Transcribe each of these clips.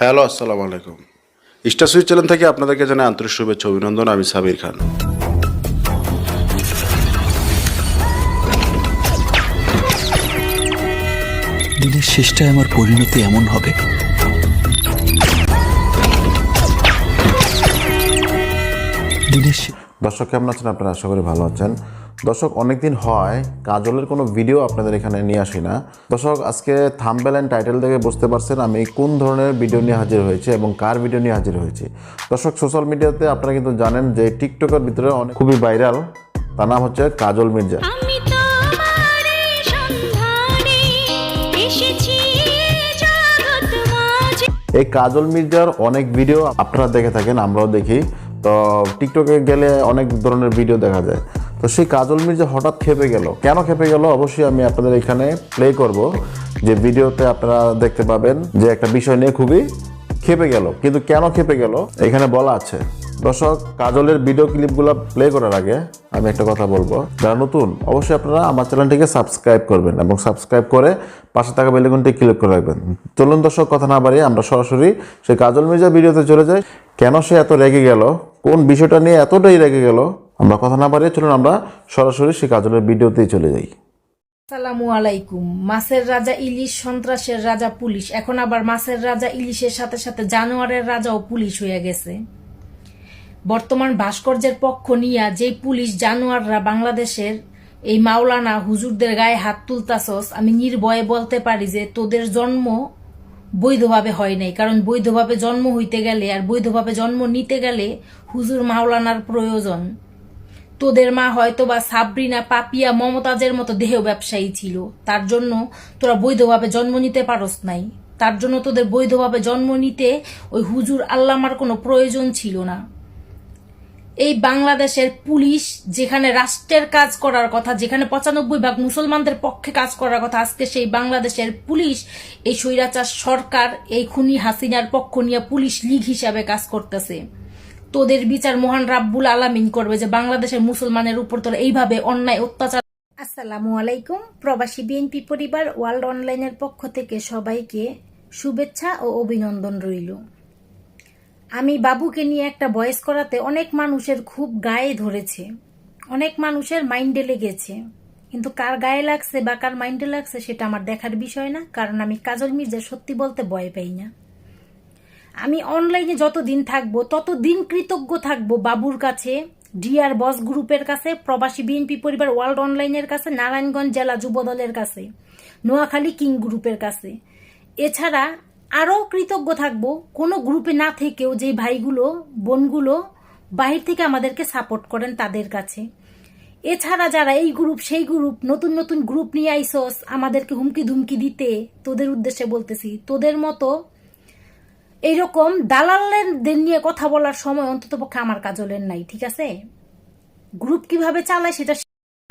Hello আসসালামু আলাইকুম। Star switch channel থেকে আপনাদেরকে জানাই আন্তরিক শুভেচ্ছা অভিনন্দন। আমি সাবির খান। দিনের শেষটায় আমার পরিণতি এমন হবে। দিনের দর্শক কেমন আছেন? আপনারা আশা করি ভালো আছেন। দর্শক অনেক দিন হয় কাজলের কোনো ভিডিও আপনাদের এখানে নিয়ে আসি না। দর্শক আজকে থাম্বেল অ্যান্ড টাইটেল থেকে বুঝতে পারছেন আমি কোন ধরনের ভিডিও নিয়ে হাজির হয়েছে এবং কার ভিডিও নিয়ে হাজির হয়েছে। দর্শক সোশ্যাল মিডিয়াতে আপনারা কিন্তু জানেন যে টিকটকের ভিতরে অনেক খুবই ভাইরাল তার নাম হচ্ছে কাজল মির্জা। এই কাজল মির্জার অনেক ভিডিও আপনারা দেখে থাকেন আমরাও দেখি। তো টিকটকে গেলে অনেক ধরনের ভিডিও দেখা যায়। তো সেই কাজল মির্জা হঠাৎ খেপে গেল। কেন খেপে গেল? অবশ্যই আমি আপনাদের এখানে প্লে করব। যে ভিডিওতে আপনারা দেখতে পাবেন যে একটা বিষয় নিয়ে খুবই খেপে গেল। কিন্তু কেন খেপে গেল? এখানে বলা আছে। দর্শক, কাজলের ভিডিও ক্লিপগুলো প্লে করার আগে আমি একটা কথা বলব। যারা নতুন, অবশ্যই আপনারা আমার চ্যানেলটিকে সাবস্ক্রাইব করবেন এবং সাবস্ক্রাইব করে পাশে থাকা বেলেগুনটি ক্লিক করে রাখবেন। চলুন দর্শক, কথা না বাড়িয়ে আমরা সরাসরি সেই কাজল মির্জা ভিডিওতে চলে যাই। কেন সে এত রেগে গেল? কোন বিষয়টা নিয়ে এতটাই রেগে গেল? আমরা কথা না বাড়িয়ে চলুন, আমরা সরাসরি সেই কাজলের ভিডিওতেই চলে যাই। আসসালামু আলাইকুম। মাছের রাজা ইলিশ, সন্ত্রাসের রাজা পুলিশ। এখন আবার মাছের রাজা ইলিশের সাথে সাথে জানোয়ারের রাজাও পুলিশ হয়ে গেছে। বর্তমান ভাস্কর্যের পক্ষ নিয়া যেই পুলিশ জানোয়াররা বাংলাদেশের এই মাওলানা হুজুরদের গায়ে হাত তুলতাছস, আমি নির্ভয়ে বলতে পারি যে তোদের জন্ম বৈধভাবে হয় নাই। কারণ বৈধভাবে জন্ম হইতে গেলে আর বৈধভাবে জন্ম নিতে গেলে হুজুর মাওলানার প্রয়োজন। তোদের মা হয়তো বা সাবরিনা, পাপিয়া, মমতাজের মতো দেহ ব্যবসায়ী ছিল। তার জন্য তোরা বৈধভাবে জন্ম নিতে পারস নাই। তার জন্য তোদের বৈধভাবে জন্ম নিতে ওই হুজুর আল্লামার কোনো প্রয়োজন ছিল না। এই বাংলাদেশের পুলিশ যেখানে রাষ্ট্রের কাজ করার কথা, যেখানে পঁচানব্বই ভাগ মুসলমানদের পক্ষে কাজ করার কথা, আজকে সেই বাংলাদেশের পুলিশ এই স্বৈরাচার সরকার, এই খুনি হাসিনার পক্ষ নিয়ে পুলিশ লীগ হিসাবে কাজ করতেছে। তোদের বিচার মহান রাব্বুল আলামিন করবে যে বাংলাদেশের মুসলমানের উপর তোরা এইভাবে অন্যায় অত্যাচার আসসালামু আলাইকুম। প্রবাসী বিএনপি পরিবার ওয়ার্ল্ড অনলাইনের পক্ষ থেকে সবাইকে শুভেচ্ছা ও অভিনন্দন রইল। আমি বাবুকে নিয়ে একটা বয়স করাতে অনেক মানুষের খুব গায়ে ধরেছে। অনেক মানুষের মাইন্ডে লেগেছে। কিন্তু কার গায়ে লাগছে বা কার মাইন্ডে লাগছে সেটা আমার দেখার বিষয় না, কারণ আমি কাজল মির্জা সত্যি বলতে ভয় পাই না। আমি অনলাইনে যত দিন থাকব তত দিন কৃতজ্ঞ থাকব বাবুর কাছে ডিআর বস গ্রুপের কাছে, প্রবাসী বিএনপি পরিবার ওয়ার্ল্ড অনলাইনের কাছে, নারায়ণগঞ্জ জেলা যুবদলের কাছে, নোয়াখালী কিং গ্রুপের কাছে। এছাড়া আরও কৃতজ্ঞ থাকব কোনো গ্রুপে না থেকেও যে ভাইগুলো, বোনগুলো বাহির থেকে আমাদেরকে সাপোর্ট করেন তাদের কাছে। এছাড়া যারা এই গ্রুপ সেই গ্রুপ নতুন নতুন গ্রুপ নিয়ে আইসস, আমাদেরকে হুমকি ধুমকি দিতে তোদের উদ্দেশ্যে বলতেছি, তোদের মতো এইরকম দালালদের নিয়ে কথা বলার সময় অন্তত পক্ষে আমার কাজলের নাই, ঠিক আছে? গ্রুপ কীভাবে চালায় সেটা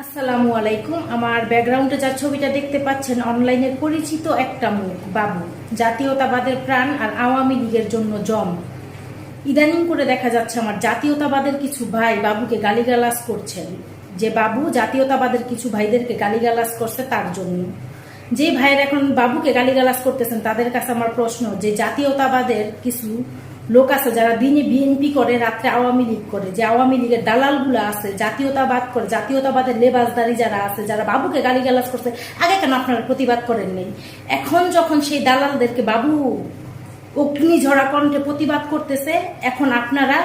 আসসালামু আলাইকুম। আমার ব্যাকগ্রাউন্ডে যার ছবিটা দেখতে পাচ্ছেন অনলাইনের পরিচিত একটা মুখ, বাবু। জাতীয়তাবাদের প্রাণ আর আওয়ামী লীগের জন্য জম। ইদানিং করে দেখা যাচ্ছে আমার জাতীয়তাবাদের কিছু ভাই বাবুকে গালিগালাজ করছেন। যে বাবু জাতীয়তাবাদের কিছু ভাইদেরকে গালিগালাজ করছে তার জন্য। যে ভাইয়ের এখন বাবুকে গালিগালাজ করতেছেন, তাদের কাছে আমার প্রশ্ন, যে জাতীয়তাবাদের কিছু লোক আছে যারা দিনে বিএনপি করে, রাত্রে আওয়ামী লীগ করে, যে আওয়ামী লীগের দালালগুলো আছে, জাতীয়তাবাদ করে, জাতীয়তাবাদের লেবাসদারি যারা আছে, যারা বাবুকে গালিগালাজ করছে, আগে কেন আপনারা প্রতিবাদ করেন নেই? এখন যখন সেই দালালদেরকে বাবু অগ্নিঝরা কণ্ঠে প্রতিবাদ করতেছে, এখন আপনারা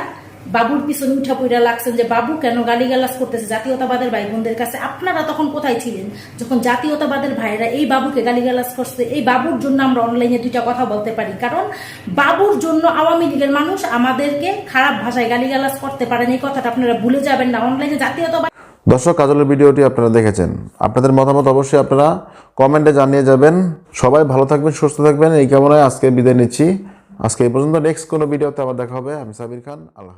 বাবুর পিছনে উঠা পইরা লাগছেন যে, বাবু, কেন গালিগালাজ করতেছে? জাতীয়তাবাদের ভাই বোনদের কাছে আপনারা তখন কোথায় ছিলেন? যখন জাতীয়তাবাদের ভাইরা এই বাবুকে গালিগালাজ করছে, এই বাবুর জন্য আমরা অনলাইনে দুইটা কথা বলতে পারি। কারণ, বাবুর জন্য আওয়ামী লীগের মানুষ আমাদেরকে খারাপ ভাষায় গালিগালাজ করতে পারেন। এই কথাটা আপনারা ভুলে যাবেন না। অনলাইনে জাতীয়তাবাদ দর্শক, কাজলের ভিডিওটি আপনারা দেখেছেন। আপনাদের মতামত অবশ্যই আপনারা কমেন্টে জানিয়ে যাবেন। সবাই ভালো থাকবেন, সুস্থ থাকবেন। এই কামনায় আজকে বিদায় নিচ্ছি। আজকে এই পর্যন্ত। নেক্সট কোনো ভিডিওতে আবার দেখা হবে। আমি সাবির খান। আল্লাহ